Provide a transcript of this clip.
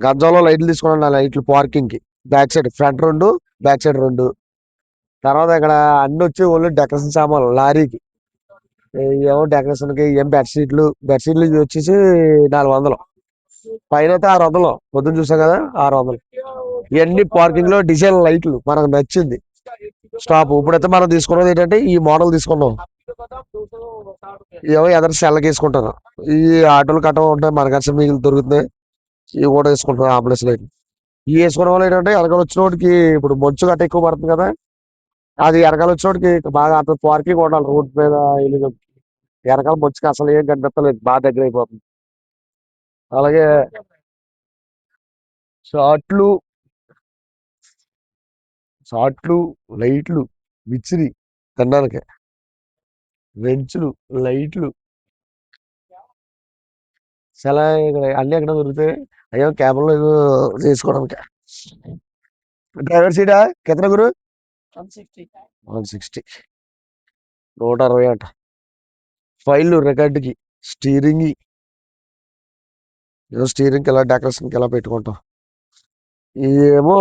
గంజంలో లైట్లు తీసుకున్నాను నా లైట్లు పార్కింగ్కి. బ్యాక్ సైడ్ ఫ్రంట్ రెండు బ్యాక్ సైడ్ రెండు. తర్వాత ఇక్కడ అన్ని వచ్చి ఓన్లీ డెకరేషన్ సామాన్లు లారీకి. ఏమో డెకరేషన్కి ఏం బెడ్షీట్లు బెడ్షీట్లు వచ్చేసి నాలుగు వందలు. పైన అయితే ఆరు వందలు. పొద్దున్న చూసాం కదా ఆరు వందలు. ఇవన్నీ పార్కింగ్లో డిజైన్ లైట్లు మనకు నచ్చింది. స్టాప్ ఇప్పుడైతే మనం తీసుకున్నది ఏంటంటే ఈ మోడల్ తీసుకున్నాం. ఏమో ఎదరు సెల్లకి వేసుకుంటారు. ఈ ఆటోలు కట్ట ఉంటాయి మనకచ్చ మిగిలి దొరుకుతున్నాయి. ఇవి కూడా వేసుకుంటారు ఆంబులెన్స్ లైట్ ఇవి వేసుకోవడం వల్ల ఏంటంటే వెనకాల వచ్చినోడికి ఇప్పుడు మంచు గట్ట ఎక్కువ పడుతుంది కదా. అది వెనకాల వచ్చినోడికి బాగా అంత పార్కింగ్ ఉండాలి. రోడ్ మీద వెళ్ళి వెనకాల మంచుకి అసలు ఏం కనిపించలేదు బాగా దగ్గర అయిపోతుంది. అలాగే షార్ట్లు షార్ట్లు లైట్లు విచ్చిరి తినడానికి. వెంచులు లైట్లు. చాలా ఇక్కడ అన్ని ఎక్కడ దొరుకుతాయి? అయ్యో క్యాబ్లో ఏదో చేసుకోవడానికి. డ్రైవర్ సీటా? కితన గురు? One sixty. నూట అరవై అంట. ఫైల్ రికార్డుకి స్టీరింగ్. ఏదో స్టీరింగ్ ఇలా డెకరేషన్కి ఇలా పెట్టుకుంటాం. ఏమో